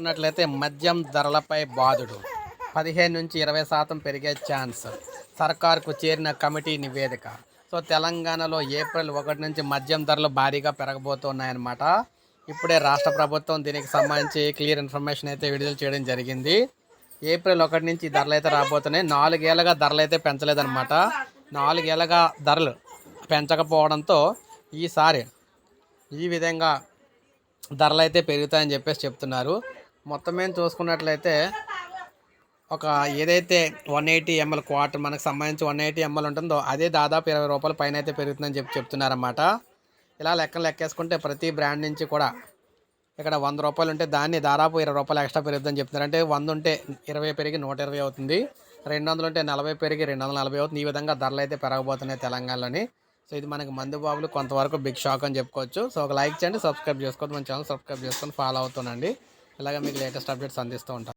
చూసుకున్నట్లయితే మద్యం ధరలపై బాధుడు. పదిహేను నుంచి ఇరవై శాతం పెరిగే ఛాన్స్. సర్కార్కు చేరిన కమిటీ నివేదిక. సో తెలంగాణలో ఏప్రిల్ ఒకటి నుంచి మద్యం ధరలు భారీగా పెరగబోతున్నాయన్నమాట. ఇప్పుడే రాష్ట్ర ప్రభుత్వం దీనికి సంబంధించి క్లియర్ ఇన్ఫర్మేషన్ అయితే విడుదల చేయడం జరిగింది. ఏప్రిల్ ఒకటి నుంచి ధరలు అయితే రాబోతున్నాయి. నాలుగేళ్ళగా ధరలు అయితే పెంచలేదన్నమాట. నాలుగేళ్ళగా ధరలు పెంచకపోవడంతో ఈసారి ఈ విధంగా ధరలు అయితే పెరుగుతాయని చెప్పేసి చెప్తున్నారు. మొత్తం మేము చూసుకున్నట్లయితే ఒక ఏదైతే వన్ ఎయిటీ ఎంఎల్ క్వార్టర్ మనకు సంబంధించి వన్ ఎయిటీ ఎంఎల్ ఉంటుందో అదే దాదాపు ఇరవై రూపాయల పైన అయితే పెరుగుతుందని చెప్పి చెప్తున్నారన్నమాట. ఇలా లెక్కలు లెక్కేసుకుంటే ప్రతి బ్రాండ్ నుంచి కూడా ఇక్కడ వంద రూపాయలు ఉంటే దాన్ని దాదాపు ఇరవై రూపాయలు ఎక్స్ట్రా పెరుగుతుందని చెప్తున్నారు. అంటే వంద ఉంటే ఇరవై పెరిగి నూట ఇరవై అవుతుంది. రెండు వందలు ఉంటే నలభై పెరిగి రెండు వందల నలభై అవుతుంది. ఈ విధంగా ధరలు అయితే పెరగబోతున్నాయి తెలంగాణలోని. సో ఇది మనకి మందు బాబులు కొంతవరకు బిగ్ షాక్ అని చెప్పుకోవచ్చు. సో ఒక లైక్ చేయండి సబ్స్క్రైబ్ చేసుకోవద్దు. మన ఛానల్ సబ్స్క్రైబ్ చేసుకొని ఫాలో అవుతుండండి. ఇలాగ మీకు లేటెస్ట్ అప్డేట్స్ అందిస్తూ ఉంటాం.